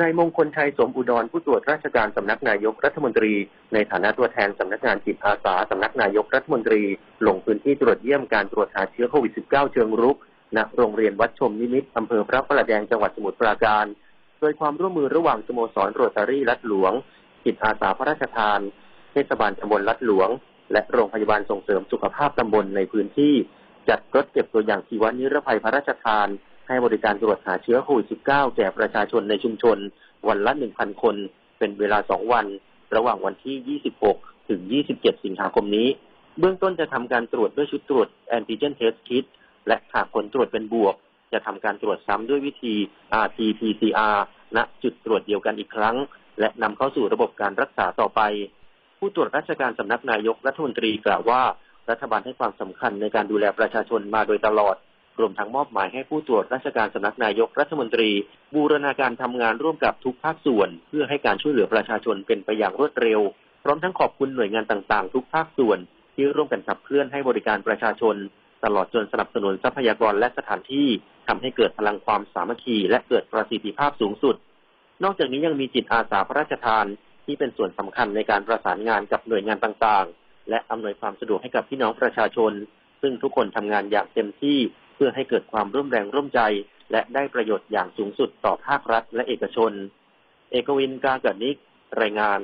นายมงคลชัยสมอุดรผู้ตรวจราชการสำนักนายกรัฐมนตรี ในฐานะตัวแทนสำนักงานจิตอาสาสำนักนายกรัฐมนตรี ลงพื้นที่ตรวจเยี่ยมการตรวจหาเชื้อโควิด -19 เชิงรุกณโรงเรียนวัดชมนิมิตอำเภอพระประแดงจังหวัดสมุทรปราการ โดยความร่วมมือระหว่างสโมสรโรตารี่รัฐหลวงจิตอาสาพระราชทาน เทศบาลตำบลรัฐหลวง และโรงพยาบาลส่งเสริมสุขภาพตำบลในพื้นที่ จัดรถเก็บตัวอย่างชีวนิรภัยพระราชทาน ให้บริการตรวจหาเชื้อโควิด -19 แก่ประชาชนในชุมชน วันละ 1,000 คน เป็นเวลา 2 วัน ระหว่างวันที่ 26 ถึง 27 สิงหาคมนี้ เบื้องต้นจะทำการตรวจด้วยชุดตรวจแอนติเจนเทสคิดและหากผลตรวจเป็นบวก จะทำการตรวจซ้ำด้วยวิธี RT-PCR ณจุดตรวจเดียวกันอีกครั้ง และนำเข้าสู่ระบบการรักษาต่อไป ผู้ตรวจราชการสำนักนายกรัฐมนตรีกล่าวว่า รัฐบาลให้ความสำคัญในการดูแลประชาชนมาโดยตลอด รวมทั้งมอบหมายให้ผู้ตรวจราชการสำนักนายกรัฐมนตรี บูรณาการทำงานร่วมกับทุกภาคส่วน เพื่อให้การช่วยเหลือประชาชนเป็นไปอย่างรวดเร็ว พร้อมทั้งขอบคุณหน่วยงานต่างๆ ทุกภาคส่วน ที่ร่วมกันขับเคลื่อนให้บริการประชาชน ตลอดจนสนับสนุนทรัพยากรและสถานที่ทำให้เกิดพลังความสามัคคี และเกิดประสิทธิภาพสูงสุด นอกจากนี้ยังมีจิตอาสาพระราชทานที่เป็นส่วนสำคัญในการประสานงานกับหน่วยงานต่างๆ และอำนวยความสะดวกให้กับพี่น้องประชาชน ซึ่งทุกคนทำงานอย่างเต็มที่ เพื่อให้เกิดความร่วมแรงร่วมใจ และได้ประโยชน์อย่างสูงสุดต่อภาครัฐและเอกชน เอกวินกาเกิดนิกรายงาน